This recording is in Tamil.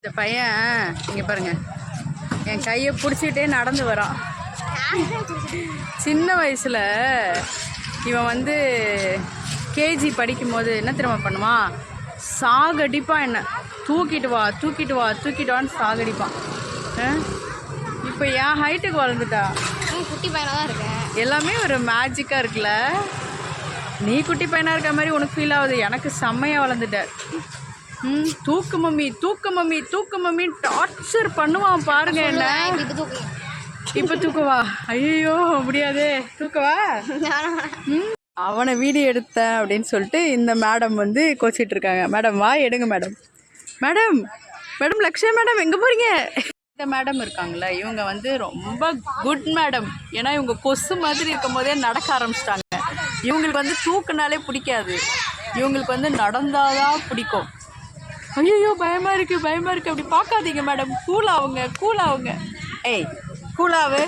இந்த பையன் இங்கே பாருங்க. என் கையை பிடிச்சிக்கிட்டே நடந்து வரான். சின்ன வயசில் இவன் வந்து கேஜி படிக்கும்போது என்ன தெரியுமா பண்ணுவான்? சாகடிப்பான் என்ன. தூக்கிட்டு வா தூக்கிட்டு வா தூக்கிட்டு வான்னு சாகடிப்பான். இப்போ என் ஹைட்டுக்கு வளர்ந்துட்டா. குட்டி பையனாக தான் இருக்கேன். எல்லாமே ஒரு மேஜிக்காக இருக்குல்ல. நீ குட்டி பையனாக இருக்க மாதிரி உனக்கு ஃபீல் ஆகுது. எனக்கு செம்மையாக வளர்ந்துட்ட. ம் தூக்கு மம்மி தூக்கு மம்மி தூக்கு மம்மி டார்ச்சர் பண்ணுவான் பாருங்க என்ன. இப்போ தூக்கு. இப்போ தூக்கவா? ஐயோ முடியாதே. தூக்கவா? ம் அவனை வீடியோ எடுத்தேன் அப்படின்னு சொல்லிட்டு இந்த மேடம் வந்து கோச்சிட்டு இருக்காங்க. மேடம் வா எடுங்க madam madam madam Lakshya madam எங்கே போகிறீங்க இந்த மேடம் இருக்காங்கல்ல இவங்க வந்து ரொம்ப குட் மேடம் ஏன்னா இவங்க கொசு மாதிரி இருக்கும் போதே நடக்க ஆரம்பிச்சிட்டாங்க. இவங்களுக்கு வந்து தூக்குனாலே பிடிக்காது. இவங்களுக்கு வந்து நடந்தாதான் பிடிக்கும். ஐயோ பயமாக இருக்கு பயமாக இருக்குது அப்படி பார்க்காதீங்க மேடம் கூலாவுங்க கூலாவுங்க ஏய் கூலாவு